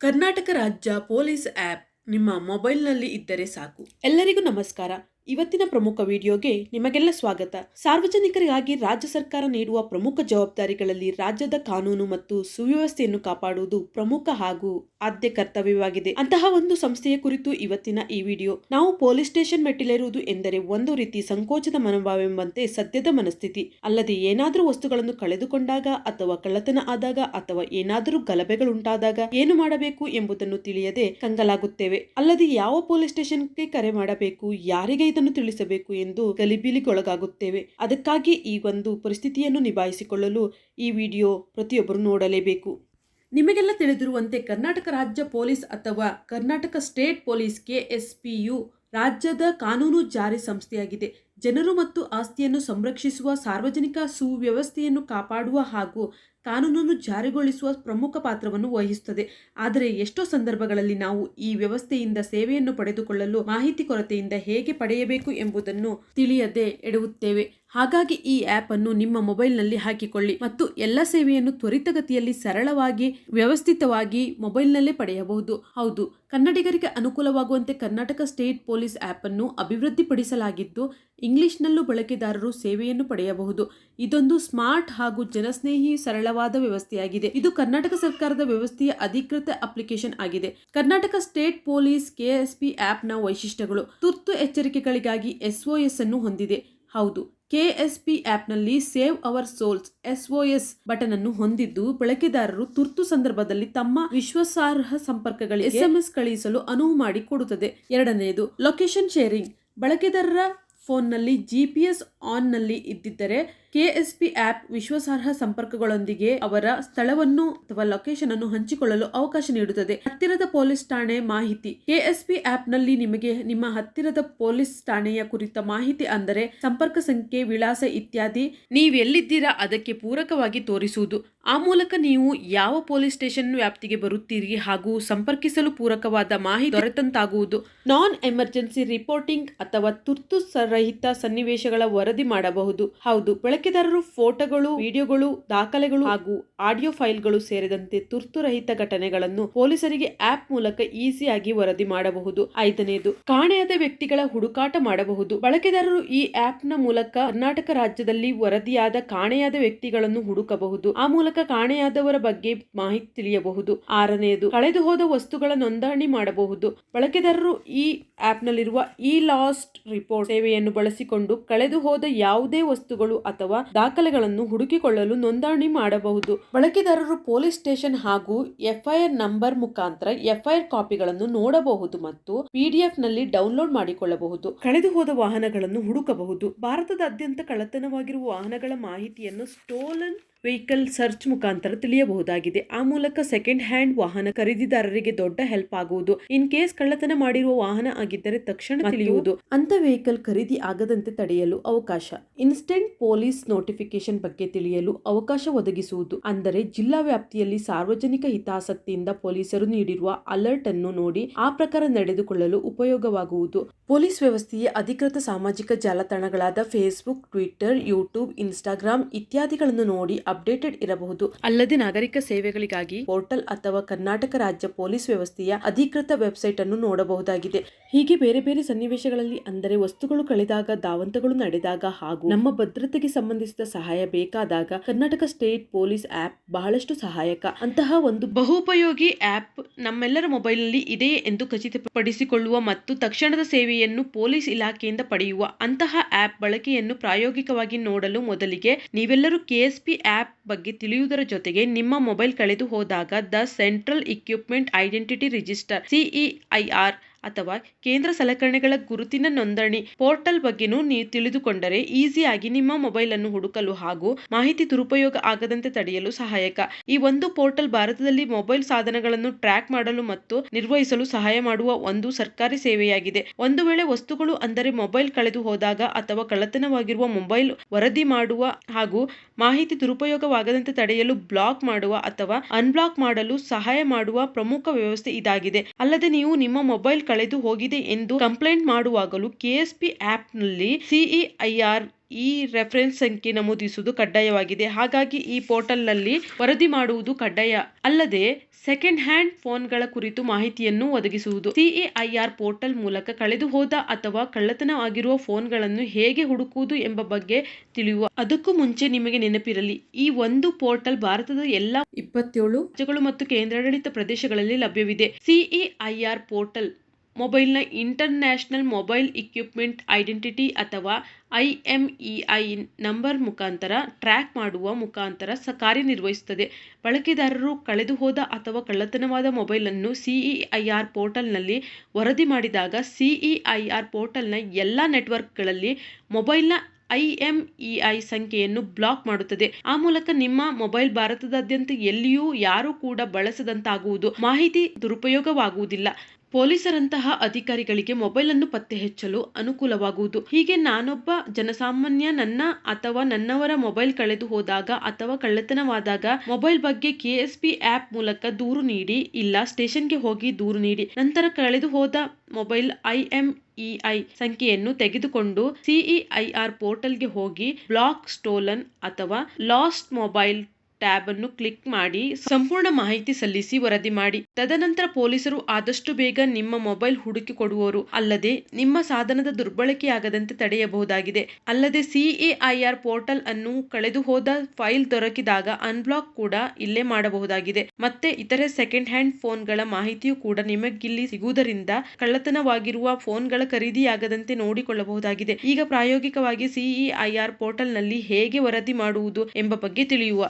ಕರ್ನಾಟಕ ರಾಜ್ಯ police app ನಿಮ್ಮ ಮೊಬೈಲ್ನಲ್ಲಿ ಇದ್ದರೆ ಸಾಕು. ಎಲ್ಲರಿಗೂ ನಮಸ್ಕಾರ. ಇವತ್ತಿನ ಪ್ರಮುಖ ವಿಡಿಯೋಗೆ ನಿಮಗೆಲ್ಲ ಸ್ವಾಗತ. ಸಾರ್ವಜನಿಕರಿಗಾಗಿ ರಾಜ್ಯ ಸರ್ಕಾರ ನೀಡುವ ಪ್ರಮುಖ ಜವಾಬ್ದಾರಿಗಳಲ್ಲಿ ರಾಜ್ಯದ ಕಾನೂನು ಮತ್ತು ಸುವ್ಯವಸ್ಥೆಯನ್ನು ಕಾಪಾಡುವುದು ಪ್ರಮುಖ ಹಾಗೂ ಆದ್ಯ ಕರ್ತವ್ಯವಾಗಿದೆ. ಅಂತಹ ಒಂದು ಸಂಸ್ಥೆಯ ಕುರಿತು ಇವತ್ತಿನ ಈ ವಿಡಿಯೋ. ನಾವು ಪೊಲೀಸ್ ಸ್ಟೇಷನ್ ಮೆಟ್ಟಿಲೇರುವುದು ಎಂದರೆ ಒಂದು ರೀತಿ ಸಂಕೋಚದ ಮನೋಭಾವವೆಂಬಂತೆ ಸದ್ಯದ ಮನಸ್ಥಿತಿ. ಅಲ್ಲದೆ ಏನಾದರೂ ವಸ್ತುಗಳನ್ನು ಕಳೆದುಕೊಂಡಾಗ ಅಥವಾ ಕಳ್ಳತನ ಆದಾಗ ಅಥವಾ ಏನಾದರೂ ಗಲಭೆಗಳುಂಟಾದಾಗ ಏನು ಮಾಡಬೇಕು ಎಂಬುದನ್ನು ತಿಳಿಯದೆ ಕಂಗಲಾಗುತ್ತೇವೆ. ಅಲ್ಲದೆ ಯಾವ ಪೊಲೀಸ್ ಸ್ಟೇಷನ್ಗೆ ಕರೆ ಮಾಡಬೇಕು, ಯಾರಿಗೆ ತಿಳಿಸಬೇಕು ಎಂದು ಗಲಿಬಿಲಿಗೊಳಗಾಗುತ್ತೇವೆ. ಅದಕ್ಕಾಗಿ ಈ ಒಂದು ಪರಿಸ್ಥಿತಿಯನ್ನು ನಿಭಾಯಿಸಿಕೊಳ್ಳಲು ಈ ವಿಡಿಯೋ ಪ್ರತಿಯೊಬ್ಬರು ನೋಡಲೇಬೇಕು. ನಿಮಗೆಲ್ಲ ತಿಳಿದಿರುವಂತೆ ಕರ್ನಾಟಕ ರಾಜ್ಯ ಪೊಲೀಸ್ ಅಥವಾ ಕರ್ನಾಟಕ ಸ್ಟೇಟ್ ಪೊಲೀಸ್ ಕೆಎಸ್ಪಿಯು ರಾಜ್ಯದ ಕಾನೂನು ಜಾರಿ ಸಂಸ್ಥೆಯಾಗಿದೆ. ಜನರು ಮತ್ತು ಆಸ್ತಿಯನ್ನು ಸಂರಕ್ಷಿಸುವ ಸಾರ್ವಜನಿಕ ಸುವ್ಯವಸ್ಥೆಯನ್ನು ಕಾಪಾಡುವ ಹಾಗೂ ಕಾನೂನನ್ನು ಜಾರಿಗೊಳಿಸುವ ಪ್ರಮುಖ ಪಾತ್ರವನ್ನು ವಹಿಸುತ್ತದೆ. ಆದರೆ ಎಷ್ಟೋ ಸಂದರ್ಭಗಳಲ್ಲಿ ನಾವು ಈ ವ್ಯವಸ್ಥೆಯಿಂದ ಸೇವೆಯನ್ನು ಪಡೆದುಕೊಳ್ಳಲು ಮಾಹಿತಿ ಕೊರತೆಯಿಂದ ಹೇಗೆ ಪಡೆಯಬೇಕು ಎಂಬುದನ್ನು ತಿಳಿಯದೆ ಎಡುವುತ್ತೇವೆ. ಹಾಗಾಗಿ ಈ ಆ್ಯಪ್ ಅನ್ನು ನಿಮ್ಮ ಮೊಬೈಲ್ನಲ್ಲಿ ಹಾಕಿಕೊಳ್ಳಿ ಮತ್ತು ಎಲ್ಲ ಸೇವೆಯನ್ನು ತ್ವರಿತಗತಿಯಲ್ಲಿ ಸರಳವಾಗಿ, ವ್ಯವಸ್ಥಿತವಾಗಿ ಮೊಬೈಲ್ನಲ್ಲೇ ಪಡೆಯಬಹುದು. ಹೌದು, ಕನ್ನಡಿಗರಿಗೆ ಅನುಕೂಲವಾಗುವಂತೆ ಕರ್ನಾಟಕ ಸ್ಟೇಟ್ ಪೊಲೀಸ್ ಆ್ಯಪ್ ಅನ್ನು ಅಭಿವೃದ್ಧಿಪಡಿಸಲಾಗಿದ್ದು, ಇಂಗ್ಲಿಷ್ನಲ್ಲೂ ಬಳಕೆದಾರರು ಸೇವೆಯನ್ನು ಪಡೆಯಬಹುದು. ಇದೊಂದು ಸ್ಮಾರ್ಟ್ ಹಾಗೂ ಜನಸ್ನೇಹಿ ಸರಳವಾದ ವ್ಯವಸ್ಥೆಯಾಗಿದೆ. ಇದು ಕರ್ನಾಟಕ ಸರ್ಕಾರದ ವ್ಯವಸ್ಥೆಯ ಅಧಿಕೃತ ಅಪ್ಲಿಕೇಶನ್ ಆಗಿದೆ. ಕರ್ನಾಟಕ ಸ್ಟೇಟ್ ಪೊಲೀಸ್ ಕೆಎಸ್ಪಿ ಆ್ಯಪ್ನ ವೈಶಿಷ್ಟ್ಯಗಳು ತುರ್ತು ಎಚ್ಚರಿಕೆಗಳಿಗಾಗಿ ಎಸ್ಒಎಸ್ ಅನ್ನು ಹೊಂದಿದೆ. ಹೌದು ಕೆಎಸ್ಪಿ ಆ್ಯಪ್ನಲ್ಲಿ save our souls SOS button ಅನ್ನು ಹೊಂದಿದ್ದು ಬಳಕೆದಾರರು ತುರ್ತು ಸಂದರ್ಭದಲ್ಲಿ ತಮ್ಮ ವಿಶ್ವಾಸಾರ್ಹ ಸಂಪರ್ಕಗಳಿಗೆ ಎಸ್ಎಂಎಸ್ ಕಳುಹಿಸಲು ಅನುವು ಮಾಡಿಕೊಡುತ್ತದೆ ಎರಡನೆಯದು, ಲೊಕೇಶನ್ ಶೇರಿಂಗ್. ಬಳಕೆದಾರರ ಫೋನ್ನಲ್ಲಿ ಜಿಪಿಎಸ್ ಆನ್ನಲ್ಲಿ ಇದ್ದಿದ್ದರೆ ಕೆಎಸ್ಪಿ ಆ್ಯಪ್ ವಿಶ್ವಾಸಾರ್ಹ ಸಂಪರ್ಕಗಳೊಂದಿಗೆ ಅವರ ಸ್ಥಳವನ್ನು ಅಥವಾ ಲೊಕೇಶನ್ ಅನ್ನು ಹಂಚಿಕೊಳ್ಳಲು ಅವಕಾಶ ನೀಡುತ್ತದೆ. ಹತ್ತಿರದ ಪೊಲೀಸ್ ಠಾಣೆ ಮಾಹಿತಿ. ಕೆಎಸ್ಪಿ ಆ್ಯಪ್ನಲ್ಲಿ ನಿಮಗೆ ನಿಮ್ಮ ಹತ್ತಿರದ ಪೊಲೀಸ್ ಠಾಣೆಯ ಕುರಿತ ಮಾಹಿತಿ ಅಂದರೆ ಸಂಪರ್ಕ ಸಂಖ್ಯೆ, ವಿಳಾಸ ಇತ್ಯಾದಿ ನೀವೆಲ್ಲಿದ್ದೀರಾ ಅದಕ್ಕೆ ಪೂರಕವಾಗಿ ತೋರಿಸುವುದು. ಆ ಮೂಲಕ ನೀವು ಯಾವ ಪೊಲೀಸ್ ಸ್ಟೇಷನ್ ವ್ಯಾಪ್ತಿಗೆ ಬರುತ್ತೀರಿ ಹಾಗೂ ಸಂಪರ್ಕಿಸಲು ಪೂರಕವಾದ ಮಾಹಿತಿ ದೊರೆತಂತಾಗುವುದು. ನಾನ್ ಎಮರ್ಜೆನ್ಸಿ ರಿಪೋರ್ಟಿಂಗ್ ಅಥವಾ ತುರ್ತು ರಹಿತ ಸನ್ನಿವೇಶಗಳ ವರದಿ ಮಾಡಬಹುದು. ಹೌದು ಬಳಕೆದಾರರು ಫೋಟೋಗಳು, ವಿಡಿಯೋಗಳು, ದಾಖಲೆಗಳು ಹಾಗೂ ಆಡಿಯೋ ಫೈಲ್ಗಳು ಸೇರಿದಂತೆ ತುರ್ತು ರಹಿತ ಘಟನೆಗಳನ್ನು ಪೊಲೀಸರಿಗೆ ಆಪ್ ಮೂಲಕ ಈಸಿಯಾಗಿ ವರದಿ ಮಾಡಬಹುದು. ಐದನೇದು, ಕಾಣೆಯಾದ ವ್ಯಕ್ತಿಗಳ ಹುಡುಕಾಟ ಮಾಡಬಹುದು. ಬಳಕೆದಾರರು ಈ ಆಪ್ನ ಮೂಲಕ ಕರ್ನಾಟಕ ರಾಜ್ಯದಲ್ಲಿ ವರದಿಯಾದ ಕಾಣೆಯಾದ ವ್ಯಕ್ತಿಗಳನ್ನು ಹುಡುಕಬಹುದು. ಆ ಮೂಲಕ ಕಾಣೆಯಾದವರ ಬಗ್ಗೆ ಮಾಹಿತಿ ತಿಳಿಯಬಹುದು. ಆರನೆಯದು ಕಳೆದು ಹೋದ ವಸ್ತುಗಳ ನೋಂದಣಿ ಮಾಡಬಹುದು. ಬಳಕೆದಾರರು ಈ ಆಪ್ನಲ್ಲಿರುವ ಇ ಲಾಸ್ಟ್ ರಿಪೋರ್ಟ್ ಸೇವೆಯನ್ನು ಬಳಸಿಕೊಂಡು ಕಳೆದು ಹೋದ ಯಾವುದೇ ವಸ್ತುಗಳು ಅಥವಾ ದಾಖಲೆಗಳನ್ನು ಹುಡುಕಿಕೊಳ್ಳಲು ನೋಂದಣಿ ಮಾಡಬಹುದು. ಬಳಕೆದಾರರು ಪೊಲೀಸ್ ಸ್ಟೇಷನ್ ಹಾಗೂ ಎಫ್ಐಆರ್ ನಂಬರ್ ಮುಖಾಂತರ ಎಫ್ಐಆರ್ ಕಾಪಿಗಳನ್ನು ನೋಡಬಹುದು ಮತ್ತು ಪಿಡಿಎಫ್ನಲ್ಲಿ ಡೌನ್ಲೋಡ್ ಮಾಡಿಕೊಳ್ಳಬಹುದು. ಕಳೆದು ಹೋದ ವಾಹನಗಳನ್ನು ಹುಡುಕಬಹುದು. ಭಾರತದಾದ್ಯಂತ ಕಳ್ಳತನವಾಗಿರುವ ವಾಹನಗಳ ಮಾಹಿತಿಯನ್ನು ಸ್ಟೋಲನ್ ವೆಹಿಕಲ್ ಸರ್ಚ್ ಮುಖಾಂತರ ತಿಳಿಯಬಹುದಾಗಿದೆ. ಆ ಮೂಲಕ ಸೆಕೆಂಡ್ ಹ್ಯಾಂಡ್ ವಾಹನ ಖರೀದಿದಾರರಿಗೆ ದೊಡ್ಡ ಹೆಲ್ಪ್ ಆಗುವುದು. ಇನ್ ಕೇಸ್ ಕಳ್ಳತನ ಮಾಡಿರುವ ವಾಹನ ಆಗಿದ್ದರೆ ತಕ್ಷಣ ತಿಳಿಯುವುದು. ಅಂತ ವೆಹಿಕಲ್ ಖರೀದಿ ಆಗದಂತೆ ತಡೆಯಲು ಅವಕಾಶ. ಇನ್ಸ್ಟೆಂಟ್ ಪೊಲೀಸ್ ನೋಟಿಫಿಕೇಶನ್ ಬಗ್ಗೆ ತಿಳಿಯಲು ಅವಕಾಶ ಒದಗಿಸುವುದು. ಅಂದರೆ ಜಿಲ್ಲಾ ವ್ಯಾಪ್ತಿಯಲ್ಲಿ ಸಾರ್ವಜನಿಕ ಹಿತಾಸಕ್ತಿಯಿಂದ ಪೊಲೀಸರು ನೀಡಿರುವ ಅಲರ್ಟ್ ಅನ್ನು ನೋಡಿ ಆ ಪ್ರಕಾರ ನಡೆದುಕೊಳ್ಳಲು ಉಪಯೋಗವಾಗುವುದು. ಪೊಲೀಸ್ ವ್ಯವಸ್ಥೆಯ ಅಧಿಕೃತ ಸಾಮಾಜಿಕ ಜಾಲತಾಣಗಳಾದ ಫೇಸ್ಬುಕ್ ಟ್ವಿಟರ್ ಯೂಟ್ಯೂಬ್ ಇನ್ಸ್ಟಾಗ್ರಾಮ್ ಇತ್ಯಾದಿಗಳನ್ನು ನೋಡಿ ಅಪ್ಡೇಟೆಡ್ ಇರಬಹುದು. ಅಲ್ಲದೆ ನಾಗರಿಕ ಸೇವೆಗಳಿಗಾಗಿ ಪೋರ್ಟಲ್ ಅಥವಾ ಕರ್ನಾಟಕ ರಾಜ್ಯ ಪೊಲೀಸ್ ವ್ಯವಸ್ಥೆಯ ಅಧಿಕೃತ ವೆಬ್ಸೈಟ್ ಅನ್ನು ನೋಡಬಹುದಾಗಿದೆ. ಹೀಗೆ ಬೇರೆ ಬೇರೆ ಸನ್ನಿವೇಶಗಳಲ್ಲಿ ಅಂದರೆ ವಸ್ತುಗಳು ಕಳೆದಾಗ ದಾವಂತಗಳು ನಡೆದಾಗ ಹಾಗೂ ನಮ್ಮ ಭದ್ರತೆಗೆ ಸಂಬಂಧಿಸಿದ ಸಹಾಯ ಬೇಕಾದಾಗ ಕರ್ನಾಟಕ ಸ್ಟೇಟ್ ಪೊಲೀಸ್ ಆಪ್ ಬಹಳಷ್ಟು ಸಹಾಯಕ. ಅಂತಹ ಒಂದು ಬಹುಪಯೋಗಿ ಆಪ್ ನಮ್ಮೆಲ್ಲರ ಮೊಬೈಲ್ನಲ್ಲಿ ಇದೆಯೇ ಎಂದು ಖಚಿತಪಡಿಸಿಕೊಳ್ಳುವ ಮತ್ತು ತಕ್ಷಣದ ಸೇವೆಯನ್ನು ಪೊಲೀಸ್ ಇಲಾಖೆಯಿಂದ ಪಡೆಯುವ ಅಂತಹ ಆಪ್ ಬಳಕೆಯನ್ನು ಪ್ರಾಯೋಗಿಕವಾಗಿ ನೋಡಲು ಮೊದಲಿಗೆ ನೀವೆಲ್ಲರೂ ಕೆಎಸ್ಪಿ ಆಪ್ ಬಗ್ಗೆ ತಿಳಿಯುವುದರ ಜೊತೆಗೆ ನಿಮ್ಮ ಮೊಬೈಲ್ ಕಳೆದು ಹೋದಾಗ the central equipment identity register CEIR ಅಥವಾ ಕೇಂದ್ರ ಸಲಕರಣೆಗಳ ಗುರುತಿನ ನೋಂದಣಿ ಪೋರ್ಟಲ್ ಬಗ್ಗೆನೂ ನೀವು ತಿಳಿದುಕೊಂಡರೆ ಈಸಿಯಾಗಿ ನಿಮ್ಮ ಮೊಬೈಲ್ ಅನ್ನು ಹುಡುಕಲು ಹಾಗೂ ಮಾಹಿತಿ ದುರುಪಯೋಗ ಆಗದಂತೆ ತಡೆಯಲು ಸಹಾಯಕ. ಈ ಒಂದು ಪೋರ್ಟಲ್ ಭಾರತದಲ್ಲಿ ಮೊಬೈಲ್ ಸಾಧನಗಳನ್ನು ಟ್ರ್ಯಾಕ್ ಮಾಡಲು ಮತ್ತು ನಿರ್ವಹಿಸಲು ಸಹಾಯ ಮಾಡುವ ಒಂದು ಸರ್ಕಾರಿ ಸೇವೆಯಾಗಿದೆ. ಒಂದು ವೇಳೆ ವಸ್ತುಗಳು ಅಂದರೆ ಮೊಬೈಲ್ ಕಳೆದು ಹೋದಾಗ ಅಥವಾ ಕಳ್ಳತನವಾಗಿರುವ ಮೊಬೈಲ್ ವರದಿ ಮಾಡುವ ಹಾಗೂ ಮಾಹಿತಿ ದುರುಪಯೋಗವಾಗದಂತೆ ತಡೆಯಲು ಬ್ಲಾಕ್ ಮಾಡುವ ಅಥವಾ ಅನ್ಬ್ಲಾಕ್ ಮಾಡಲು ಸಹಾಯ ಮಾಡುವ ಪ್ರಮುಖ ವ್ಯವಸ್ಥೆ ಇದಾಗಿದೆ. ಅಲ್ಲದೆ ನೀವು ನಿಮ್ಮ ಮೊಬೈಲ್ ಕಳೆದು ಹೋಗಿದೆ ಎಂದು ಕಂಪ್ಲೇಂಟ್ ಮಾಡುವಾಗಲೂ ಕೆಎಸ್ಪಿ ಆ್ಯಪ್ನಲ್ಲಿ ಸಿಇಐಆರ್ ಈ ರೆಫರೆನ್ಸ್ ಸಂಖ್ಯೆ ನಮೂದಿಸುವುದು ಕಡ್ಡಾಯವಾಗಿದೆ. ಹಾಗಾಗಿ ಈ ಪೋರ್ಟಲ್ನಲ್ಲಿ ವರದಿ ಮಾಡುವುದು ಕಡ್ಡಾಯ ಅಲ್ಲದೆ ಸೆಕೆಂಡ್ ಹ್ಯಾಂಡ್ ಫೋನ್ಗಳ ಕುರಿತು ಮಾಹಿತಿಯನ್ನು ಒದಗಿಸುವುದು. ಸಿಎಐಆರ್ ಪೋರ್ಟಲ್ ಮೂಲಕ ಕಳೆದು ಹೋದ ಅಥವಾ ಕಳ್ಳತನ ಆಗಿರುವ ಫೋನ್ಗಳನ್ನು ಹೇಗೆ ಹುಡುಕುವುದು ಎಂಬ ಬಗ್ಗೆ ತಿಳಿಯುವ ಅದಕ್ಕೂ ಮುಂಚೆ ನಿಮಗೆ ನೆನಪಿರಲಿ. ಈ ಒಂದು ಪೋರ್ಟಲ್ ಭಾರತದ ಎಲ್ಲ ಇಪ್ಪತ್ತೇಳು ರಾಜ್ಯಗಳು ಮತ್ತು ಕೇಂದ್ರಾಡಳಿತ ಪ್ರದೇಶಗಳಲ್ಲಿ ಲಭ್ಯವಿದೆ. ಸಿಇಐಆರ್ ಪೋರ್ಟಲ್ ಮೊಬೈಲ್ನ ಇಂಟರ್ನ್ಯಾಷನಲ್ ಮೊಬೈಲ್ ಇಕ್ವಿಪ್ಮೆಂಟ್ ಐಡೆಂಟಿಟಿ ಅಥವಾ ಐಎಂಇಐ ನಂಬರ್ ಮುಖಾಂತರ ಟ್ರ್ಯಾಕ್ ಮಾಡುವ ಮುಖಾಂತರ ಕಾರ್ಯನಿರ್ವಹಿಸುತ್ತದೆ. ಬಳಕೆದಾರರು ಕಳೆದುಹೋದ ಅಥವಾ ಕಳ್ಳತನವಾದ ಮೊಬೈಲನ್ನು ಸಿಇಐಆರ್ ಪೋರ್ಟಲ್ನಲ್ಲಿ ವರದಿ ಮಾಡಿದಾಗ ಸಿಇಐಆರ್ ಪೋರ್ಟಲ್ನ ಎಲ್ಲ ನೆಟ್ವರ್ಕ್ಗಳಲ್ಲಿ ಮೊಬೈಲ್ನ ಐಎಂಇಐ ಸಂಖ್ಯೆಯನ್ನು ಬ್ಲಾಕ್ ಮಾಡುತ್ತದೆ. ಆ ಮೂಲಕ ನಿಮ್ಮ ಮೊಬೈಲ್ ಭಾರತದಾದ್ಯಂತ ಎಲ್ಲಿಯೂ ಯಾರೂ ಕೂಡ ಬಳಸದಂತಾಗುವುದು. ಮಾಹಿತಿ ದುರುಪಯೋಗವಾಗುವುದಿಲ್ಲ. ಪೊಲೀಸರಂತಹ ಅಧಿಕಾರಿಗಳಿಗೆ ಮೊಬೈಲ್ ಅನ್ನು ಪತ್ತೆ ಹೆಚ್ಚಲು ಅನುಕೂಲವಾಗುವುದು. ಹೀಗೆ ನಾನೊಬ್ಬ ಜನಸಾಮಾನ್ಯ ನನ್ನ ಅಥವಾ ನನ್ನವರ ಮೊಬೈಲ್ ಕಳೆದು ಹೋದಾಗ ಅಥವಾ ಕಳ್ಳತನವಾದಾಗ ಮೊಬೈಲ್ ಬಗ್ಗೆ ಕೆಎಸ್ಪಿ ಆಪ್ ಮೂಲಕ ದೂರು ನೀಡಿ ಇಲ್ಲ ಸ್ಟೇಷನ್ಗೆ ಹೋಗಿ ದೂರು ನೀಡಿ. ನಂತರ ಕಳೆದು ಹೋದ ಮೊಬೈಲ್ ಐಎಂಇಐ ಸಂಖ್ಯೆಯನ್ನು ತೆಗೆದುಕೊಂಡು ಸಿಇಐಆರ್ ಪೋರ್ಟಲ್ಗೆ ಹೋಗಿ ಬ್ಲಾಕ್ ಸ್ಟೋಲನ್ ಅಥವಾ ಲಾಸ್ಟ್ ಮೊಬೈಲ್ ಟ್ಯಾಬ್ ಅನ್ನು ಕ್ಲಿಕ್ ಮಾಡಿ ಸಂಪೂರ್ಣ ಮಾಹಿತಿ ಸಲ್ಲಿಸಿ ವರದಿ ಮಾಡಿ. ತದನಂತರ ಪೊಲೀಸರು ಆದಷ್ಟು ಬೇಗ ನಿಮ್ಮ ಮೊಬೈಲ್ ಹುಡುಕಿ ಕೊಡುವರು ಅಲ್ಲದೆ ನಿಮ್ಮ ಸಾಧನದ ದುರ್ಬಳಕೆಯಾಗದಂತೆ ತಡೆಯಬಹುದಾಗಿದೆ. ಅಲ್ಲದೆ ಸಿಎಐಆರ್ ಪೋರ್ಟಲ್ ಅನ್ನು ಕಳೆದು ಹೋದ ಫೈಲ್ ದೊರಕಿದಾಗ ಅನ್ಬ್ಲಾಕ್ ಕೂಡ ಇಲ್ಲೇ ಮಾಡಬಹುದಾಗಿದೆ. ಮತ್ತೆ ಇತರೆ ಸೆಕೆಂಡ್ ಹ್ಯಾಂಡ್ ಫೋನ್ಗಳ ಮಾಹಿತಿಯು ಕೂಡ ನಿಮಗಿಲ್ಲಿ ಸಿಗುವುದರಿಂದ ಕಳ್ಳತನವಾಗಿರುವ ಫೋನ್ಗಳ ಖರೀದಿಯಾಗದಂತೆ ನೋಡಿಕೊಳ್ಳಬಹುದಾಗಿದೆ. ಈಗ ಪ್ರಾಯೋಗಿಕವಾಗಿ ಸಿಇಐಆರ್ ಪೋರ್ಟಲ್ನಲ್ಲಿ ಹೇಗೆ ವರದಿ ಮಾಡುವುದು ಎಂಬ ಬಗ್ಗೆ ತಿಳಿಯುವ.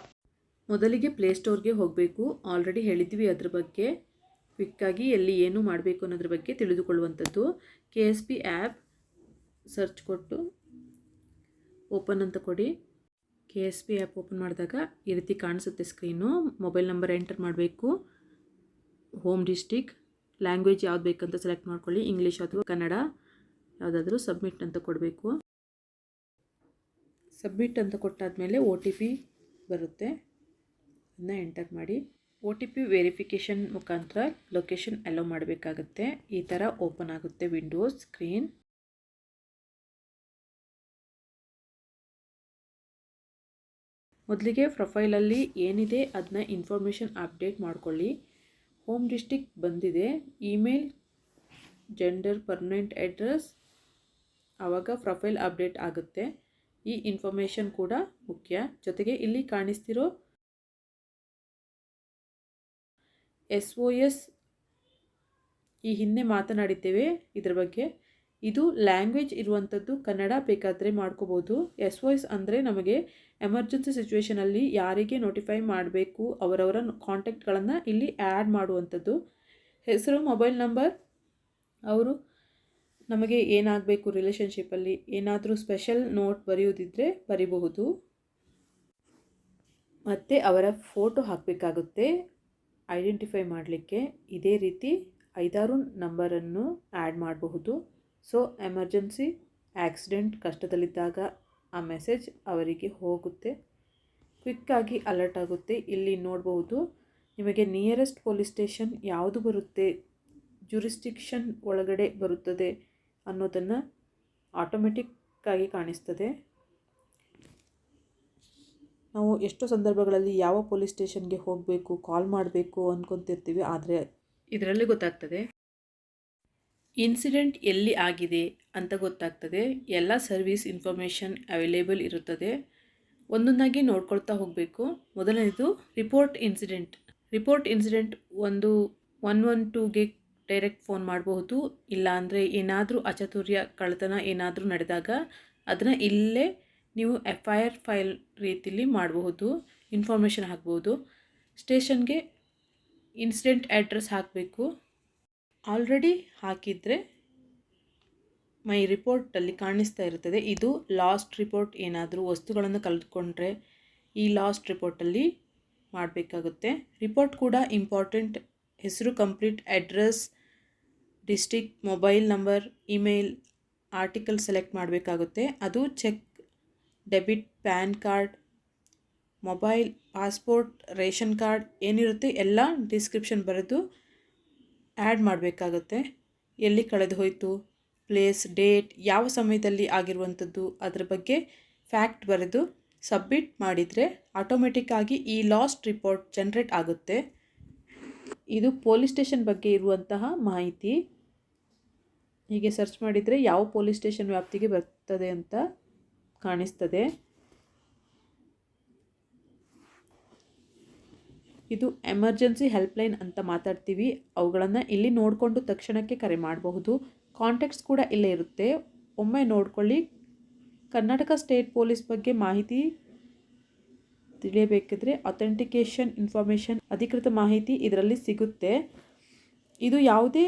ಮೊದಲಿಗೆ ಪ್ಲೇಸ್ಟೋರ್ಗೆ ಹೋಗಬೇಕು. ಆಲ್ರೆಡಿ ಹೇಳಿದ್ವಿ ಅದ್ರ ಬಗ್ಗೆ. ಕ್ವಿಕ್ಕಾಗಿ ಎಲ್ಲಿ ಏನು ಮಾಡಬೇಕು ಅನ್ನೋದ್ರ ಬಗ್ಗೆ ತಿಳಿದುಕೊಳ್ಳುವಂಥದ್ದು. K S P app search ಕೊಟ್ಟು ಓಪನ್ ಅಂತ ಕೊಡಿ. K S P app open ಮಾಡಿದಾಗ ಈ ರೀತಿ ಕಾಣಿಸುತ್ತೆ ಸ್ಕ್ರೀನು ಮೊಬೈಲ್ ನಂಬರ್ ಎಂಟರ್ ಮಾಡಬೇಕು. ಹೋಮ್ ಡಿಸ್ಟಿಕ್ ಲ್ಯಾಂಗ್ವೇಜ್ ಯಾವ್ದು ಬೇಕಂತ ಸೆಲೆಕ್ಟ್ ಮಾಡ್ಕೊಳ್ಳಿ. ಇಂಗ್ಲೀಷ್ ಅಥವಾ ಕನ್ನಡ ಯಾವುದಾದ್ರೂ ಸಬ್ಮಿಟ್ ಅಂತ ಕೊಡಬೇಕು. ಸಬ್ಮಿಟ್ ಅಂತ ಕೊಟ್ಟಾದಮೇಲೆ ಒ ಟಿ ಪಿ ಬರುತ್ತೆ. ಅದನ್ನ ಎಂಟರ್ ಮಾಡಿ ಒ ಟಿ ಪಿ ವೆರಿಫಿಕೇಷನ್ ಮುಖಾಂತರ ಲೊಕೇಶನ್ ಅಲೋ ಮಾಡಬೇಕಾಗತ್ತೆ. ಈ ಥರ ಓಪನ್ ಆಗುತ್ತೆ ವಿಂಡೋಸ್ ಸ್ಕ್ರೀನ್ ಮೊದಲಿಗೆ ಪ್ರೊಫೈಲಲ್ಲಿ ಏನಿದೆ ಅದನ್ನ ಇನ್ಫಾರ್ಮೇಷನ್ ಅಪ್ಡೇಟ್ ಮಾಡ್ಕೊಳ್ಳಿ. ಹೋಮ್ ಡಿಸ್ಟಿಕ್ ಬಂದಿದೆ. ಇಮೇಲ್ ಜೆಂಡರ್ ಪರ್ಮನೆಂಟ್ ಅಡ್ರೆಸ್ ಆವಾಗ ಪ್ರೊಫೈಲ್ ಅಪ್ಡೇಟ್ ಆಗುತ್ತೆ. ಈ ಇನ್ಫಾರ್ಮೇಷನ್ ಕೂಡ ಮುಖ್ಯ. ಜೊತೆಗೆ ಇಲ್ಲಿ ಕಾಣಿಸ್ತಿರೋ ಎಸ್ ಒ ಎಸ್ ಈ ಹಿಂದೆ ಮಾತನಾಡಿದ್ದೇವೆ. ಇದರ ಬಗ್ಗೆ ಇದು ಲ್ಯಾಂಗ್ವೇಜ್ ಇರುವಂಥದ್ದು ಕನ್ನಡ ಬೇಕಾದರೆ ಮಾಡ್ಕೋಬೋದು. ಎಸ್ ಒ ಎಸ್ ಅಂದರೆ ನಮಗೆ ಎಮರ್ಜೆನ್ಸಿ ಸಿಚುವೇಷನಲ್ಲಿ ಯಾರಿಗೆ ನೋಟಿಫೈ ಮಾಡಬೇಕು, ಅವರವರ ಕಾಂಟ್ಯಾಕ್ಟ್ಗಳನ್ನು ಇಲ್ಲಿ ಆ್ಯಡ್ ಮಾಡುವಂಥದ್ದು ಹೆಸರು, ಮೊಬೈಲ್ ನಂಬರ್, ಅವರು ನಮಗೆ ಏನಾಗಬೇಕು ರಿಲೇಷನ್ಶಿಪ್ಪಲ್ಲಿ ಏನಾದರೂ ಸ್ಪೆಷಲ್ ನೋಟ್ ಬರೆಯೋದಿದ್ದರೆ ಬರಿಬಹುದು. ಮತ್ತು ಅವರ ಫೋಟೋ ಹಾಕಬೇಕಾಗುತ್ತೆ. ಐಡೆಂಟಿಫೈ ಮಾಡಲಿಕ್ಕೆ ಇದೇ ರೀತಿ ಐದಾರು ನಂಬರನ್ನು ಆ್ಯಡ್ ಮಾಡಬಹುದು. ಸೊ, ಎಮರ್ಜೆನ್ಸಿ, ಆಕ್ಸಿಡೆಂಟ್, ಕಷ್ಟದಲ್ಲಿದ್ದಾಗ ಆ ಮೆಸೇಜ್ ಅವರಿಗೆ ಹೋಗುತ್ತೆ. ಕ್ವಿಕ್ಕಾಗಿ ಅಲರ್ಟ್ ಆಗುತ್ತೆ. ಇಲ್ಲಿ ನೋಡಬಹುದು, ನಿಮಗೆ ನಿಯರೆಸ್ಟ್ ಪೊಲೀಸ್ ಸ್ಟೇಷನ್ ಯಾವುದು ಬರುತ್ತೆ? ಜುರಿಸ್ಟಿಕ್ಷನ್ ಒಳಗಡೆ ಬರುತ್ತದೆ ಅನ್ನೋದನ್ನು ಆಟೋಮೆಟಿಕ್ಕಾಗಿ ಕಾಣಿಸ್ತದೆ. ನಾವು ಎಷ್ಟೋ ಸಂದರ್ಭಗಳಲ್ಲಿ ಯಾವ ಪೊಲೀಸ್ ಸ್ಟೇಷನ್ಗೆ ಹೋಗಬೇಕು, ಕಾಲ್ ಮಾಡಬೇಕು ಅಂದ್ಕೊತಿರ್ತೀವಿ ಆದರೆ ಇದರಲ್ಲಿ ಗೊತ್ತಾಗ್ತದೆ. ಇನ್ಸಿಡೆಂಟ್ ಎಲ್ಲಿ ಆಗಿದೆ ಅಂತ ಗೊತ್ತಾಗ್ತದೆ. ಎಲ್ಲ ಸರ್ವಿಸ್ ಇನ್ಫಾರ್ಮೇಷನ್ ಅವೈಲೇಬಲ್ ಇರುತ್ತದೆ. ಒಂದೊಂದಾಗಿ ನೋಡ್ಕೊಳ್ತಾ ಹೋಗಬೇಕು. ಮೊದಲನೇದು ರಿಪೋರ್ಟ್ ಇನ್ಸಿಡೆಂಟ್. ರಿಪೋರ್ಟ್ ಇನ್ಸಿಡೆಂಟ್ ಒಂದು ಒನ್ ಒನ್ ಟೂಗೆ ಡೈರೆಕ್ಟ್ ಫೋನ್ ಮಾಡಬಹುದು. ಇಲ್ಲಾಂದರೆ ಏನಾದರೂ ಅಚಾತುರ್ಯ ಕಳ್ಳತನ ಏನಾದರೂ ನಡೆದಾಗ ಅದನ್ನು ಇಲ್ಲೇ ನೀವು ಎಫ್ ಐ ಆರ್ ಫೈಲ್ ರೀತಿಲಿ ಮಾಡಬಹುದು ಇನ್ಫಾರ್ಮೇಷನ್ ಹಾಕ್ಬೋದು ಸ್ಟೇಷನ್ಗೆ ಇನ್ಸಿಡೆಂಟ್ ಅಡ್ರೆಸ್ ಹಾಕಬೇಕು. ಆಲ್ರೆಡಿ ಹಾಕಿದರೆ ಮೈ ರಿಪೋರ್ಟಲ್ಲಿ ಕಾಣಿಸ್ತಾ ಇರ್ತದೆ. ಇದು ಲಾಸ್ಟ್ ರಿಪೋರ್ಟ್ ಏನಾದರೂ ವಸ್ತುಗಳನ್ನು ಕಳೆದುಕೊಂಡ್ರೆ ಈ ಲಾಸ್ಟ್ ರಿಪೋರ್ಟಲ್ಲಿ ಮಾಡಬೇಕಾಗುತ್ತೆ. ರಿಪೋರ್ಟ್ ಕೂಡ ಇಂಪಾರ್ಟೆಂಟ್ ಹೆಸರು complete address district mobile number email article select ಮಾಡಬೇಕಾಗುತ್ತೆ. ಅದು cheque debit, PAN card, mobile, passport, ration card ಏನಿರುತ್ತೆ ಎಲ್ಲ ಡಿಸ್ಕ್ರಿಪ್ಷನ್ ಬರೆದು ಆ್ಯಡ್ ಮಾಡಬೇಕಾಗುತ್ತೆ. ಎಲ್ಲಿ ಕಳೆದು ಹೋಯಿತು, ಪ್ಲೇಸ್, ಡೇಟ್, ಯಾವ ಸಮಯದಲ್ಲಿ ಆಗಿರುವಂಥದ್ದು, ಅದರ ಬಗ್ಗೆ ಫ್ಯಾಕ್ಟ್ ಬರೆದು ಸಬ್ಮಿಟ್ ಮಾಡಿದರೆ ಆಟೋಮೆಟಿಕ್ಕಾಗಿ ಈ ಲಾಸ್ಟ್ ರಿಪೋರ್ಟ್ ಜನ್ರೇಟ್ ಆಗುತ್ತೆ. ಇದು ಪೊಲೀಸ್ ಸ್ಟೇಷನ್ ಬಗ್ಗೆ ಇರುವಂತಹ ಮಾಹಿತಿ. ಹೀಗೆ ಸರ್ಚ್ ಮಾಡಿದರೆ ಯಾವ ಪೊಲೀಸ್ ಸ್ಟೇಷನ್ ವ್ಯಾಪ್ತಿಗೆ ಬರ್ತದೆ ಅಂತ ಕಾಣಿಸ್ತದೆ. ಇದು ಎಮರ್ಜೆನ್ಸಿ ಹೆಲ್ಪ್ಲೈನ್ ಅಂತ ಮಾತಾಡ್ತೀವಿ. ಅವುಗಳನ್ನು ಇಲ್ಲಿ ನೋಡಿಕೊಂಡು ತಕ್ಷಣಕ್ಕೆ ಕರೆ ಮಾಡಬಹುದು. ಕಾಂಟ್ಯಾಕ್ಟ್ಸ್ ಕೂಡ ಇಲ್ಲೇ ಇರುತ್ತೆ. ಒಮ್ಮೆ ನೋಡ್ಕೊಳ್ಳಿ. ಕರ್ನಾಟಕ ಸ್ಟೇಟ್ ಪೊಲೀಸ್ ಬಗ್ಗೆ ಮಾಹಿತಿ ತಿಳಿಯಬೇಕಿದ್ರೆ ಅಥೆಂಟಿಕೇಷನ್ ಇನ್ಫಾರ್ಮೇಷನ್ ಅಧಿಕೃತ ಮಾಹಿತಿ ಇದರಲ್ಲಿ ಸಿಗುತ್ತೆ. ಇದು ಯಾವುದೇ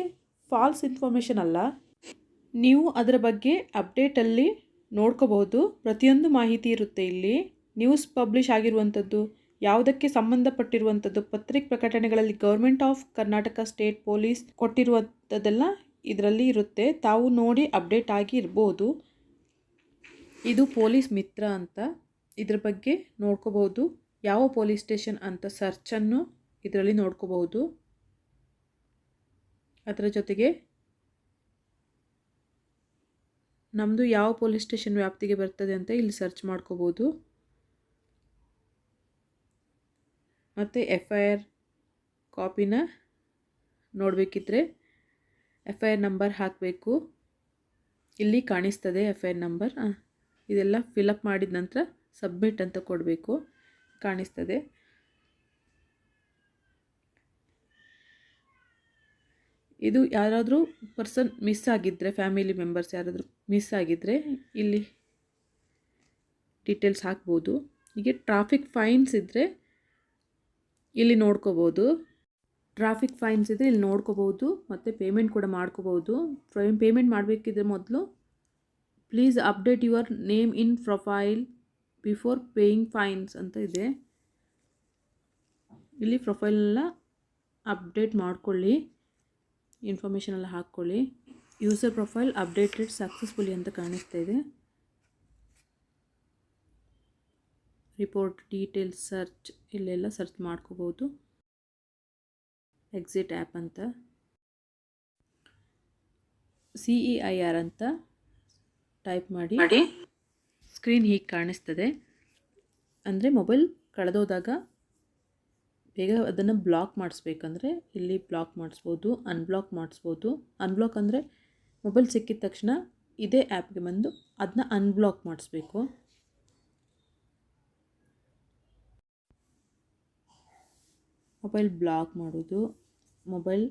ಫಾಲ್ಸ್ ಇನ್ಫಾರ್ಮೇಷನ್ ಅಲ್ಲ. ನೀವು ಅದರ ಬಗ್ಗೆ ಅಪ್ಡೇಟಲ್ಲಿ ನೋಡ್ಕೋಬಹುದು. ಪ್ರತಿಯೊಂದು ಮಾಹಿತಿ ಇರುತ್ತೆ ಇಲ್ಲಿ. ನ್ಯೂಸ್ ಪಬ್ಲಿಷ್ ಆಗಿರುವಂಥದ್ದು, ಯಾವುದಕ್ಕೆ ಸಂಬಂಧಪಟ್ಟಿರುವಂಥದ್ದು, ಪತ್ರಿಕೆ ಪ್ರಕಟಣೆಗಳಲ್ಲಿ government of Karnataka state police ಕೊಟ್ಟಿರುವಂಥದ್ದೆಲ್ಲ ಇದರಲ್ಲಿ ಇರುತ್ತೆ. ತಾವು ನೋಡಿ ಅಪ್ಡೇಟ್ ಆಗಿ ಇರ್ಬೋದು. ಇದು ಪೊಲೀಸ್ ಮಿತ್ರ ಅಂತ ಇದ್ರ ಬಗ್ಗೆ ನೋಡ್ಕೋಬಹುದು. ಯಾವ ಪೊಲೀಸ್ ಸ್ಟೇಷನ್ ಅಂತ ಸರ್ಚನ್ನು ಇದರಲ್ಲಿ ನೋಡ್ಕೋಬಹುದು. ಅದರ ಜೊತೆಗೆ ನಮ್ಮದು ಯಾವ ಪೊಲೀಸ್ ಸ್ಟೇಷನ್ ವ್ಯಾಪ್ತಿಗೆ ಬರ್ತದೆ ಅಂತ ಇಲ್ಲಿ ಸರ್ಚ್ ಮಾಡ್ಕೋಬೋದು. ಮತ್ತು ಎಫ್ ಐ ಆರ್ ಕಾಪಿನ ನೋಡಬೇಕಿದ್ರೆ ಎಫ್ ಐ ಆರ್ ನಂಬರ್ ಹಾಕಬೇಕು. ಇಲ್ಲಿ ಕಾಣಿಸ್ತದೆ ಎಫ್ ಐ ಆರ್ ನಂಬರ್ ಇದೆಲ್ಲ ಫಿಲಪ್ ಮಾಡಿದ ನಂತರ ಸಬ್ಮಿಟ್ ಅಂತ ಕೊಡಬೇಕು. ಕಾಣಿಸ್ತದೆ. ಇದು ಯಾರಾದರೂ ಪರ್ಸನ್ ಮಿಸ್ ಆಗಿದ್ದರೆ ಫ್ಯಾಮಿಲಿ ಮೆಂಬರ್ಸ್ ಯಾರಾದರೂ ಮಿಸ್ ಆಗಿದ್ದರೆ ಇಲ್ಲಿ ಡೀಟೇಲ್ಸ್ ಹಾಕ್ಬೋದು. ಹೀಗೆ ಟ್ರಾಫಿಕ್ ಫೈನ್ಸ್ ಇದ್ದರೆ ಇಲ್ಲಿ ನೋಡ್ಕೋಬೋದು. ಟ್ರಾಫಿಕ್ ಫೈನ್ಸ್ ಇದ್ದರೆ ಇಲ್ಲಿ ನೋಡ್ಕೋಬೋದು. ಮತ್ತು ಪೇಮೆಂಟ್ ಕೂಡ ಮಾಡ್ಕೋಬೋದು. ಪೇಮೆಂಟ್ ಮಾಡಬೇಕಿದ್ರೆ ಮೊದಲು please update your name in profile before paying fines ಅಂತ ಇದೆ. ಇಲ್ಲಿ ಪ್ರೊಫೈಲ್ನೆಲ್ಲ ಅಪ್ಡೇಟ್ ಮಾಡ್ಕೊಳ್ಳಿ. ಇನ್ಫಾರ್ಮೇಷನ್ ಎಲ್ಲ ಹಾಕ್ಕೊಳ್ಳಿ. ಯೂಸರ್ ಪ್ರೊಫೈಲ್ ಅಪ್ಡೇಟೆಡ್ ಸಕ್ಸಸ್ಫುಲಿ ಅಂತ ಕಾಣಿಸ್ತಾ ಇದೆ. ರಿಪೋರ್ಟ್ ಡೀಟೇಲ್ಸ್ ಸರ್ಚ್ ಇಲ್ಲೆಲ್ಲ ಸರ್ಚ್ ಮಾಡ್ಕೋಬೋದು ಎಕ್ಸಿಟ್ ಆ್ಯಪ್ ಅಂತ. ಸಿ ಇ ಐ ಆರ್ ಅಂತ ಟೈಪ್ ಮಾಡಿ. ಸ್ಕ್ರೀನ್ ಹೀಗೆ ಕಾಣಿಸ್ತದೆ. ಅಂದರೆ ಮೊಬೈಲ್ ಕಳೆದೋದಾಗ ಬೇಗ ಅದನ್ನು ಬ್ಲಾಕ್ ಮಾಡಿಸ್ಬೇಕಂದ್ರೆ ಇಲ್ಲಿ ಬ್ಲಾಕ್ ಮಾಡಿಸ್ಬೋದು ಅನ್ಬ್ಲಾಕ್ ಮಾಡಿಸ್ಬೋದು. ಅನ್ಬ್ಲಾಕ್ ಅಂದರೆ ಮೊಬೈಲ್ ಸಿಕ್ಕಿದ ತಕ್ಷಣ ಇದೇ ಆ್ಯಪ್ಗೆ ಬಂದು ಅದನ್ನ ಅನ್ಬ್ಲಾಕ್ ಮಾಡಿಸ್ಬೇಕು. ಮೊಬೈಲ್ ಬ್ಲಾಕ್ ಮಾಡೋದು, mobile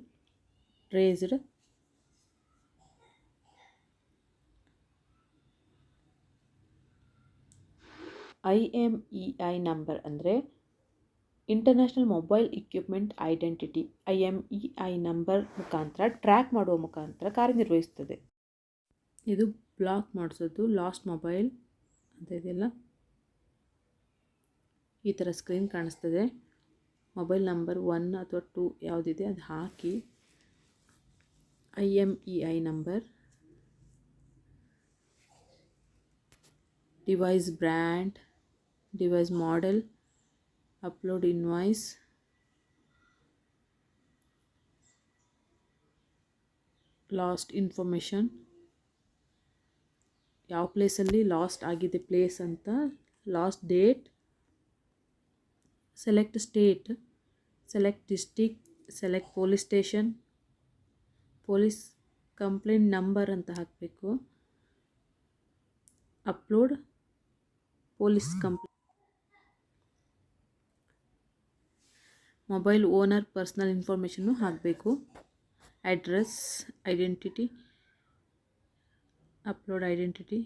raised I M E I number ಅಂದರೆ international mobile equipment identity, I M E I number ಮುಖಾಂತರ ಟ್ರ್ಯಾಕ್ ಮಾಡುವ ಮುಖಾಂತರ ಕಾರ್ಯನಿರ್ವಹಿಸ್ತದೆ ಇದು ಬ್ಲಾಕ್ ಮಾಡಿಸೋದು, ಲಾಸ್ಟ್ ಮೊಬೈಲ್ ಅಂತ ಇದೆಯಲ್ಲ? ಈ ಥರ ಸ್ಕ್ರೀನ್ ಕಾಣಿಸ್ತದೆ. ಮೊಬೈಲ್ ನಂಬರ್ ಒನ್ ಅಥವಾ ಟು ಯಾವುದಿದೆ ಅದು ಹಾಕಿ. I M E I number. Device brand, device model. Upload invoice lost information ಯಾವ ಪ್ಲೇಸಲ್ಲಿ ಲಾಸ್ಟ್ ಆಗಿದೆ ಪ್ಲೇಸ್ ಅಂತ lost date select state select district select police station police complaint number ಅಂತ ಹಾಕಬೇಕು upload police complaint mobile owner personal information ಹಾಕಬೇಕು. Address, identity, upload identity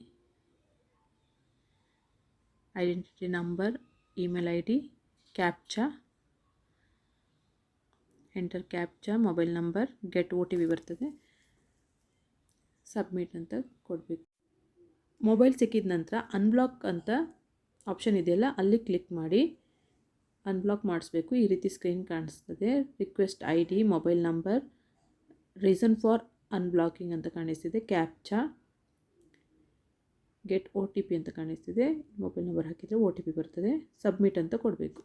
identity number, email I D, captcha, enter captcha, mobile number, get O T P ಬರ್ತದೆ. Submit ಅಂತ ಕೊಡಬೇಕು. Mobile ಸಿಕ್ಕಿದ ನಂತರ unblock ಅಂತ option ಇದೆಯಲ್ಲ, ಅಲ್ಲಿ ಕ್ಲಿಕ್ ಮಾಡಿ. ಅನ್ಬ್ಲಾಕ್ ಮಾಡಿಸ್ಬೇಕು. ಈ ರೀತಿ ಸ್ಕ್ರೀನ್ ಕಾಣಿಸ್ತದೆ. Request I D mobile number reason for unblocking ಅಂತ ಕಾಣಿಸ್ತಿದೆ. Captcha get O T P ಅಂತ ಕಾಣಿಸ್ತಿದೆ. ಮೊಬೈಲ್ ನಂಬರ್ ಹಾಕಿದರೆ ಒ ಟಿ ಪಿ ಬರ್ತದೆ. ಸಬ್ಮಿಟ್ ಅಂತ ಕೊಡಬೇಕು.